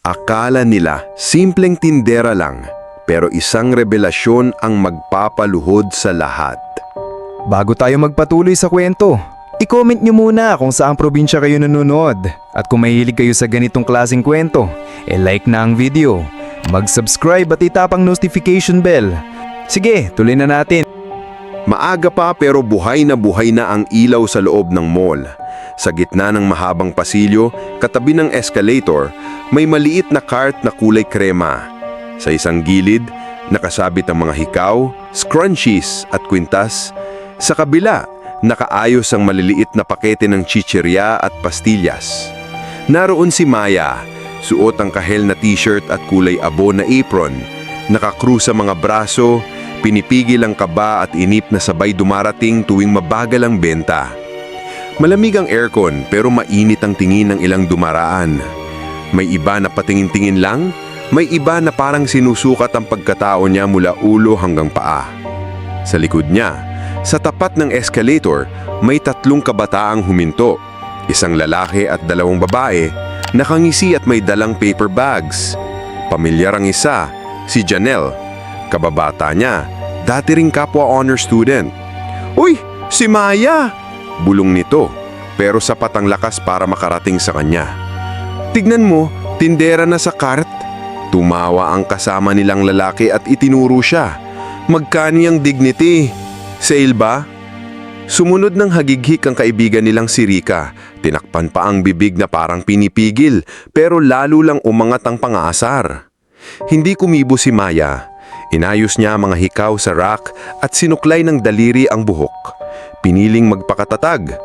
Akala nila simpleng tindera lang, pero isang revelasyon ang magpapaluhod sa lahat. Bago tayo magpatuloy sa kwento, i-comment nyo muna kung saang probinsya kayo nanonood. At kung mahilig kayo sa ganitong klaseng kwento, e-like na ang video, mag-subscribe at itapang notification bell. Sige, tuloy na natin. Maaga pa pero buhay na buhay na ang ilaw sa loob ng mall. Sa gitna ng mahabang pasilyo, katabi ng escalator, may maliit na cart na kulay krema. Sa isang gilid, nakasabit ang mga hikaw, scrunchies at kwintas. Sa kabila, nakaayos ang maliliit na pakete ng chichirya at pastillas. Naroon si Maya, suot ang kahel na t-shirt at kulay abo na apron. Nakakru sa mga braso, pinipigil ang kaba at inip na sabay dumarating tuwing mabagal ang benta. Malamig ang aircon pero mainit ang tingin ng ilang dumaraan. May iba na patingin-tingin lang, may iba na parang sinusukat ang pagkatao niya mula ulo hanggang paa. Sa likod niya, sa tapat ng escalator, may tatlong kabataang huminto. Isang lalaki at dalawang babae, nakangisi at may dalang paper bags. Pamilyar ang isa, si Janelle. Kababata niya, dati ring kapwa honor student. Uy, si Maya! Bulong nito, pero sapat ang lakas para makarating sa kanya. Tignan mo, tindera na sa cart. Tumawa ang kasama nilang lalaki at itinuro siya. Magkani ang dignity? Sale ba? Sumunod ng hagighik ang kaibigan nilang si Rika. Tinakpan pa ang bibig na parang pinipigil, pero lalo lang umangat ang pangaasar. Hindi kumibo si Maya. Inayos niya ang mga hikaw sa rack at sinuklay ng daliri ang buhok. Piniling magpakatatag.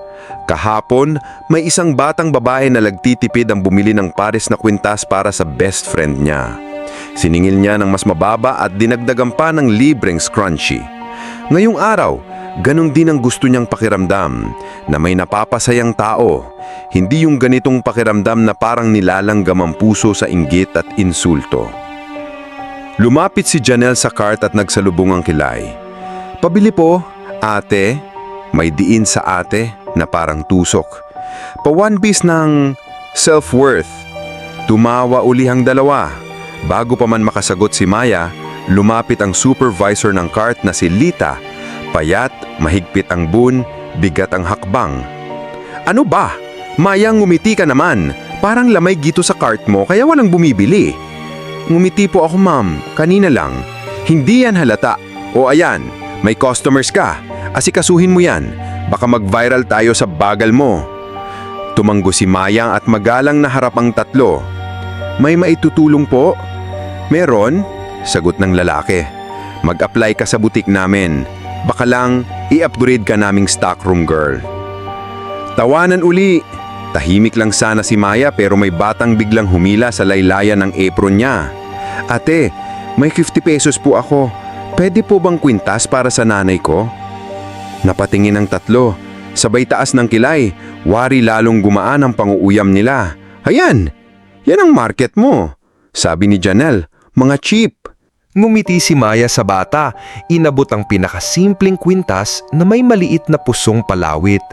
Kahapon, may isang batang babae na lagtitipid ang bumili ng pares na kwintas para sa best friend niya. Siningil niya ng mas mababa at dinagdagan pa ng libreng scrunchy. Ngayong araw, ganun din ang gusto niyang pakiramdam na may napapasayang tao. Hindi yung ganitong pakiramdam na parang nilalanggam ang puso sa inggit at insulto. Lumapit si Janelle sa cart at nagsalubong ang kilay. Pabili po, ate. May diin sa ate na parang tusok. Pa one piece ng self-worth. Tumawa uli ang dalawa. Bago pa man makasagot si Maya, lumapit ang supervisor ng cart na si Lita. Payat, mahigpit ang bun, bigat ang hakbang. Ano ba? Mayang ngumiti ka naman. Parang lamay gito sa cart mo kaya walang bumibili. Ngumiti po ako ma'am, kanina lang. Hindi yan halata. O ayan, may customers ka. Asikasuhin mo yan. Baka mag-viral tayo sa bagal mo. Tumanggo si Mayang at magalang na harap ang tatlo. May maitutulong po? Meron? Sagot ng lalaki. Mag-apply ka sa butik namin. Baka lang i-upgrade ka naming stockroom girl. Tawanan uli. Tahimik lang sana si Maya pero may batang biglang humila sa laylayan ng apron niya. Ate, may 50 pesos po ako. Pwede po bang kwintas para sa nanay ko? Napatingin ang tatlo. Sabay taas ng kilay. Wari lalong gumaan ang panguuyam nila. Ayan, yan ang market mo. Sabi ni Janelle, mga cheap. Ngumiti si Maya sa bata, inabot ang pinakasimpleng kwintas na may maliit na pusong palawit.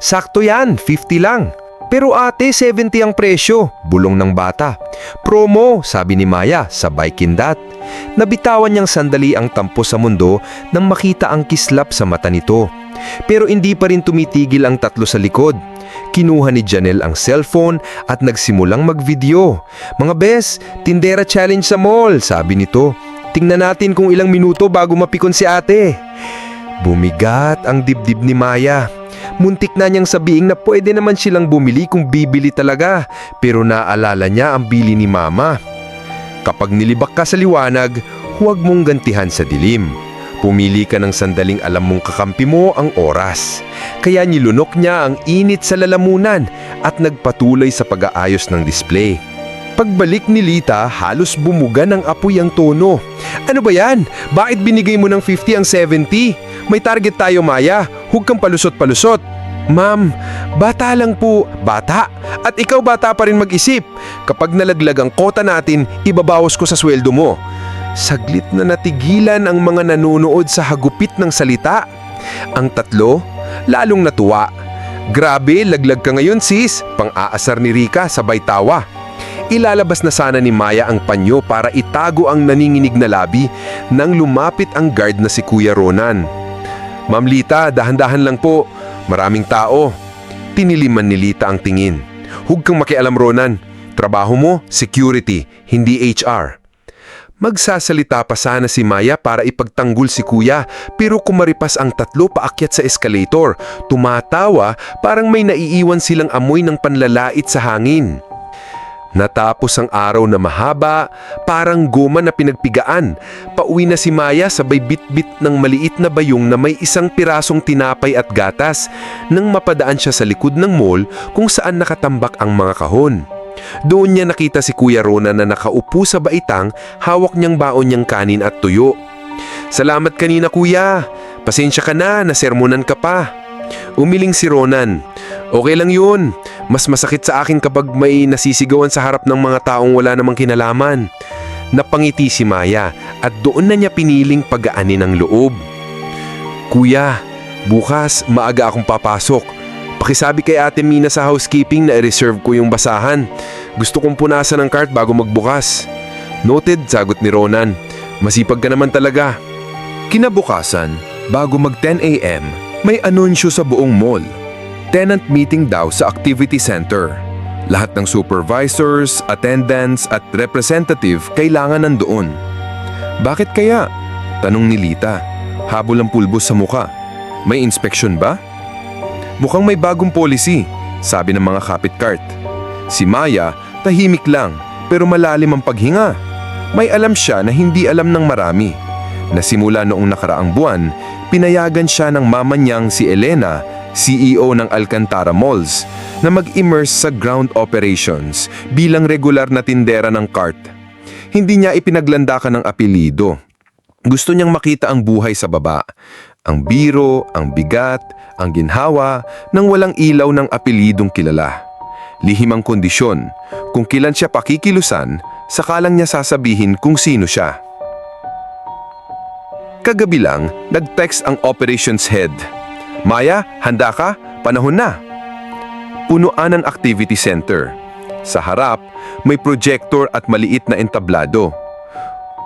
Sakto yan, 50 lang. Pero ate, 70 ang presyo, bulong ng bata. Promo, sabi ni Maya, sabay kindat. Nabitawan niyang sandali ang tampo sa mundo nang makita ang kislap sa mata nito. Pero hindi pa rin tumitigil ang tatlo sa likod. Kinuha ni Janelle ang cellphone at nagsimulang mag-video. Mga bes, tindera challenge sa mall, sabi nito. Tingnan natin kung ilang minuto bago mapikon si ate. Bumigat ang dibdib ni Maya. Muntik na niyang sabihin na pwede naman silang bumili kung bibili talaga, pero naalala niya ang bili ni Mama. Kapag nilibak ka sa liwanag, huwag mong gantihan sa dilim. Pumili ka ng sandaling alam mong kakampi mo ang oras. Kaya nilunok niya ang init sa lalamunan at nagpatuloy sa pag-aayos ng display. Pagbalik ni Lita, halos bumuga ng apoy ang tono. Ano ba yan? Bakit binigay mo ng 50 ang 70? May target tayo, Maya. Huwag kang palusot-palusot. Ma'am, bata lang po. Bata? At ikaw bata pa rin mag-isip. Kapag nalaglag ang kota natin, ibabawas ko sa sweldo mo. Saglit na natigilan ang mga nanonood sa hagupit ng salita. Ang tatlo, lalong natuwa. Grabe, laglag ka ngayon sis. Pang-aasar ni Rika sabay tawa. Ilalabas na sana ni Maya ang panyo para itago ang naninginig na labi nang lumapit ang guard na si Kuya Ronan. Ma'am Lita, dahan-dahan lang po. Maraming tao. Tiniliman ni Lita ang tingin. Huwag kang makialam Ronan. Trabaho mo, security, hindi HR. Magsasalita pa sana si Maya para ipagtanggol si Kuya pero kumaripas ang tatlo paakyat sa escalator. Tumatawa parang may naiiwan silang amoy ng panlalait sa hangin. Natapos ang araw na mahaba, parang goma na pinagpigaan. Pauwi na si Maya sabay bit-bit ng maliit na bayong na may isang pirasong tinapay at gatas nang mapadaan siya sa likod ng mall kung saan nakatambak ang mga kahon. Doon niya nakita si Kuya Rona na nakaupo sa baitang, hawak niyang baon niyang kanin at tuyo. Salamat kanina kuya. Pasensya ka na, nasermonan ka pa. Umiling si Ronan. Okay lang yun. Mas masakit sa akin kapag may nasisigawan sa harap ng mga taong wala namang kinalaman. Napangiti si Maya at doon na niya piniling pagaanin ang loob. Kuya, bukas maaga akong papasok. Pakisabi kay Ate Mina sa housekeeping na i-reserve ko yung basahan. Gusto kong punasan ang cart bago magbukas. Noted, sagot ni Ronan. Masipag ka naman talaga. Kinabukasan, bago mag 10 a.m., may anunsyo sa buong mall. Tenant meeting daw sa activity center. Lahat ng supervisors, attendants at representative kailangan nandoon. Bakit kaya? Tanong ni Lita. Habol ang pulbos sa muka. May inspection ba? Mukhang may bagong policy, sabi ng mga kapit cart. Si Maya, tahimik lang, pero malalim ang paghinga. May alam siya na hindi alam ng marami. Na simula noong nakaraang buwan, pinayagan siya ng mama niyang si Elena, CEO ng Alcantara Malls, na mag-immerse sa ground operations bilang regular na tindera ng cart. Hindi niya ipinaglandakan ng apelido. Gusto niyang makita ang buhay sa baba. Ang biro, ang bigat, ang ginhawa, nang walang ilaw ng apelidong kilala. Lihim ang kondisyon. Kung kilan siya pakikilusan, sakalang niya sasabihin kung sino siya. Kagabi lang, nag-text ang operations head. Maya, handa ka? Panahon na. Punuan ang activity center. Sa harap, may projector at maliit na entablado.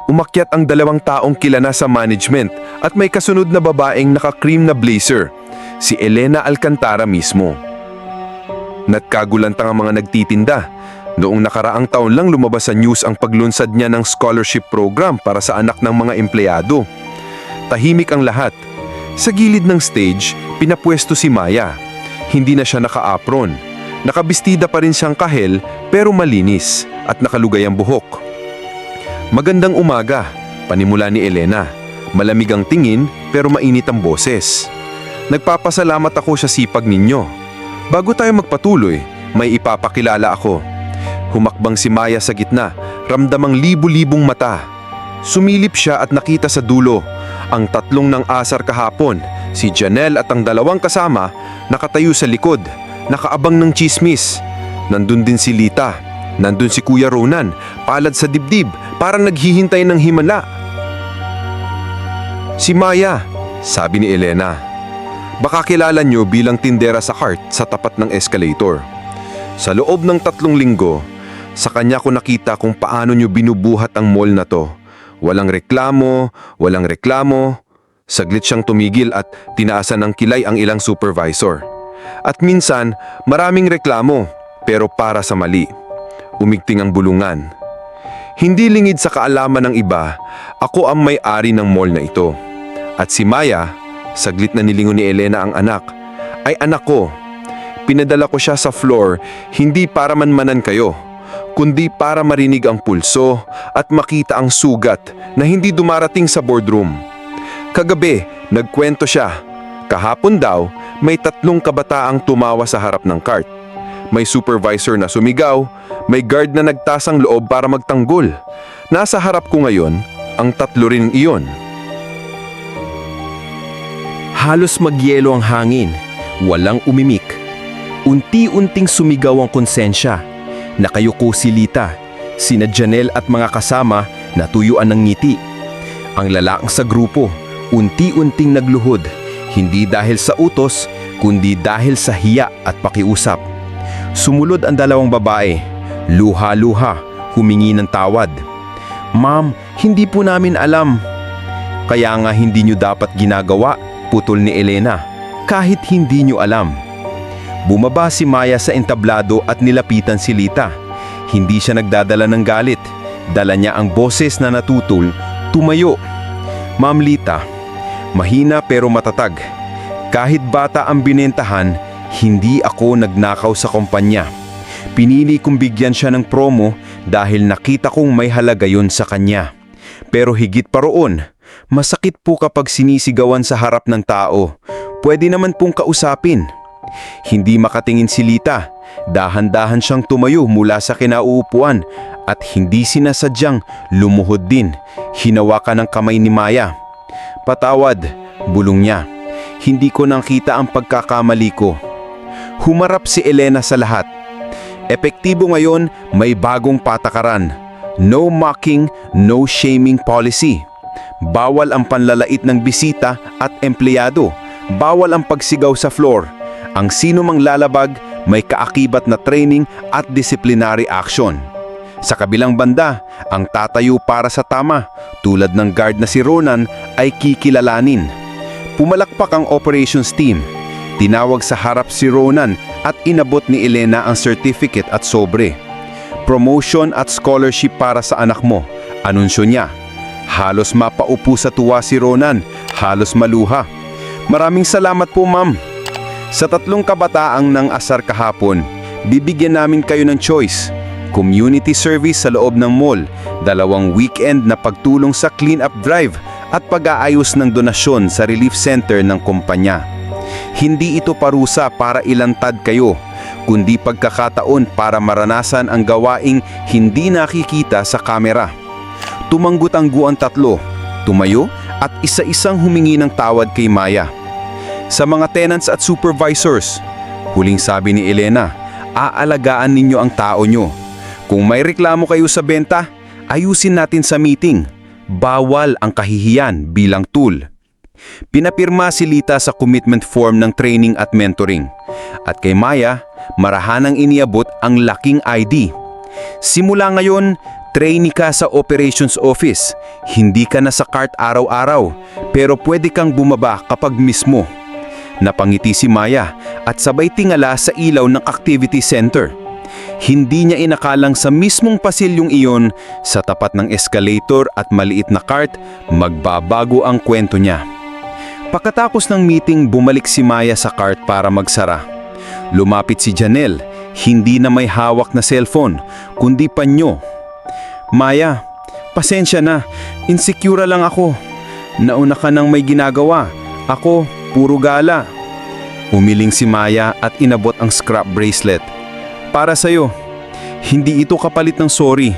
Umakyat ang dalawang taong kilala sa management at may kasunod na babaeng naka-cream na blazer, si Elena Alcantara mismo. Nagkagulantang ang mga nagtitinda. Noong nakaraang taon lang lumabas sa news ang paglunsad niya ng scholarship program para sa anak ng mga empleyado. Tahimik ang lahat. Sa gilid ng stage, pinapwesto si Maya. Hindi na siya naka-apron. Nakabistida pa rin siyang kahel pero malinis at nakalugay ang buhok. Magandang umaga, panimula ni Elena. Malamig ang tingin pero mainit ang boses. Nagpapasalamat ako sa sipag ninyo. Bago tayo magpatuloy, may ipapakilala ako. Humakbang si Maya sa gitna, ramdamang libu-libong mata. Sumilip siya at nakita sa dulo ang tatlong ng asar kahapon, si Janelle at ang dalawang kasama, nakatayo sa likod, nakaabang ng chismis. Nandun din si Lita, nandun si Kuya Ronan, palad sa dibdib, parang naghihintay ng himala. Si Maya, sabi ni Elena. Baka kilala nyo bilang tindera sa cart sa tapat ng escalator. Sa loob ng tatlong linggo, sa kanya ko nakita kung paano nyo binubuhat ang mall na to. Walang reklamo, walang reklamo. Saglit siyang tumigil at tinaasan ng kilay ang ilang supervisor. At minsan, maraming reklamo, pero para sa mali. Umigting ang bulungan. Hindi lingid sa kaalaman ng iba, ako ang may-ari ng mall na ito. At si Maya, saglit na nilingon ni Elena ang anak, ay anak ko. Pinadala ko siya sa floor, hindi para manmanan kayo, kundi para marinig ang pulso at makita ang sugat na hindi dumarating sa boardroom. Kagabi, nagkwento siya. Kahapon daw, may tatlong kabataang tumawa sa harap ng cart. May supervisor na sumigaw, may guard na nagtasang loob para magtanggol. Nasa harap ko ngayon, ang tatlo rin iyon. Halos magyelo ang hangin, walang umimik. Unti-unting sumigaw ang konsensya. Nakayuko si Lita, sina Janelle at mga kasama natuyuan ng ngiti. Ang lalaking sa grupo, unti-unting nagluhod, hindi dahil sa utos, kundi dahil sa hiya at pakiusap. Sumunod ang dalawang babae, Luha-luha, humingi ng tawad. Ma'am, hindi po namin alam. Kaya nga hindi nyo dapat ginagawa, putol ni Elena. Kahit hindi nyo alam. Bumaba si Maya sa entablado at nilapitan si Lita. Hindi siya nagdadala ng galit. Dala niya ang boses na natutol, tumayo. Ma'am Lita, mahina pero matatag. Kahit bata ang binentahan, hindi ako nagnakaw sa kumpanya. Pinili kong bigyan siya ng promo dahil nakita kong may halaga yun sa kanya. Pero higit pa roon, masakit po kapag sinisigawan sa harap ng tao. Pwede naman pong kausapin. Hindi makatingin si Lita. Dahan-dahan siyang tumayo mula sa kinauupuan at hindi sinasadyang lumuhod din. Hinawakan ng kamay ni Maya. Patawad, bulong niya. Hindi ko nakita ang pagkakamali ko. Humarap si Elena sa lahat. Epektibo ngayon, may bagong patakaran. No mocking, no shaming policy. Bawal ang panlalait ng bisita at empleyado. Bawal ang pagsigaw sa floor. Ang sino mang lalabag may kaakibat na training at disciplinary action. Sa kabilang banda, ang tatayo para sa tama, tulad ng guard na si Ronan, ay kikilalanin. Pumalakpak ang operations team. Tinawag sa harap si Ronan at inabot ni Elena ang certificate at sobre. Promotion at scholarship para sa anak mo, anunsyo niya. Halos mapaupo sa tuwa si Ronan, halos maluha. Maraming salamat po ma'am. Sa tatlong kabataang ng asar kahapon, bibigyan namin kayo ng choice. Community service sa loob ng mall, dalawang weekend na pagtulong sa clean-up drive at pag-aayos ng donasyon sa relief center ng kumpanya. Hindi ito parusa para ilantad kayo, kundi pagkakataon para maranasan ang gawaing hindi nakikita sa kamera. Tumanggot ang tatlo, tumayo at isa-isang humingi ng tawad kay Maya. Sa mga tenants at supervisors, huling sabi ni Elena, aalagaan ninyo ang tao nyo. Kung may reklamo kayo sa benta, ayusin natin sa meeting. Bawal ang kahihiyan bilang tool. Pinapirma si Lita sa commitment form ng training at mentoring. At kay Maya, marahanang iniabot ang laking ID. Simula ngayon, trainee ka sa operations office. Hindi ka na sa cart araw-araw, pero pwede kang bumaba kapag mismo. Napangiti si Maya at sabay tingala sa ilaw ng activity center. Hindi niya inakalang sa mismong pasilyong iyon, sa tapat ng escalator at maliit na cart, magbabago ang kwento niya. Pagkatapos ng meeting, bumalik si Maya sa cart para magsara. Lumapit si Janelle, hindi na may hawak na cellphone, kundi panyo. Maya, pasensya na, insecure lang ako. Nauna ka nang may ginagawa, ako puro gala. Umiling si Maya at inabot ang scrap bracelet. Para sa'yo, hindi ito kapalit ng sorry.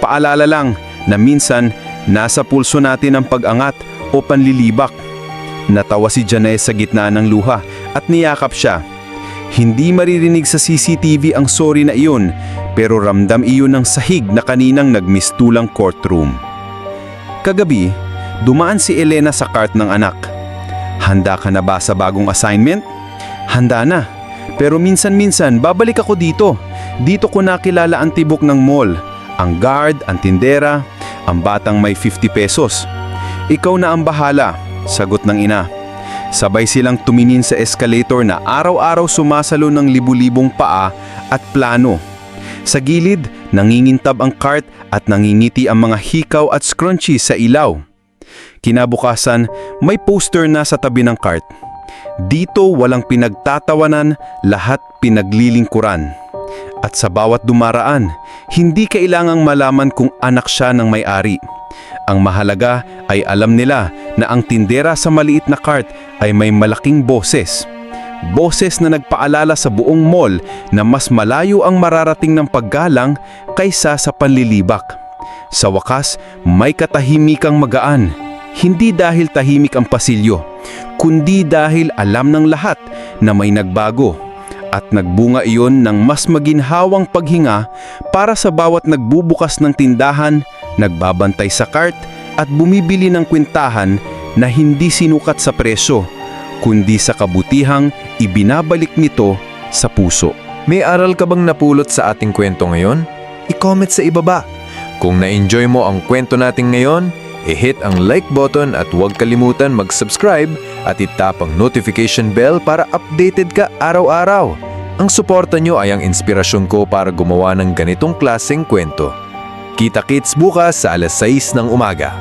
Paalala lang na minsan nasa pulso natin ang pag-angat o panlilibak. Natawa si Janelle sa gitna ng luha at niyakap siya. Hindi maririnig sa CCTV ang sorry na iyon pero ramdam iyon ng sahig na kaninang nagmistulang courtroom. Kagabi, dumaan si Elena sa cart ng anak. Handa ka na ba sa bagong assignment? Handa na. Pero minsan-minsan babalik ako dito. Dito ko nakilala ang tibok ng mall. Ang guard, ang tindera, ang batang may 50 pesos. Ikaw na ang bahala, sagot ng ina. Sabay silang tumingin sa escalator na araw-araw sumasalo ng libu-libong paa at plano. Sa gilid, nangingintab ang cart at nangingiti ang mga hikaw at scrunchies sa ilaw. Kinabukasan, may poster na sa tabi ng cart. Dito walang pinagtatawanan, lahat pinaglilingkuran. At sa bawat dumaraan, hindi kailangang malaman kung anak siya ng may-ari. Ang mahalaga ay alam nila na ang tindera sa maliit na cart ay may malaking boses. Boses na nagpaalala sa buong mall na mas malayo ang mararating ng paggalang kaysa sa panlilibak. Sa wakas, may katahimikang magaan. Hindi dahil tahimik ang pasilyo, kundi dahil alam ng lahat na may nagbago. At nagbunga iyon ng mas maginhawang paghinga para sa bawat nagbubukas ng tindahan, nagbabantay sa cart at bumibili ng kwintahan na hindi sinukat sa presyo, kundi sa kabutihang ibinabalik nito sa puso. May aral ka bang napulot sa ating kwento ngayon? i-comment sa ibaba. Kung na-enjoy mo ang kwento natin ngayon, i-hit ang like button at huwag kalimutan mag-subscribe at itap ang notification bell para updated ka araw-araw. Ang suporta nyo ay ang inspirasyon ko para gumawa ng ganitong klaseng kwento. Kita-kits bukas sa alas 6 ng umaga.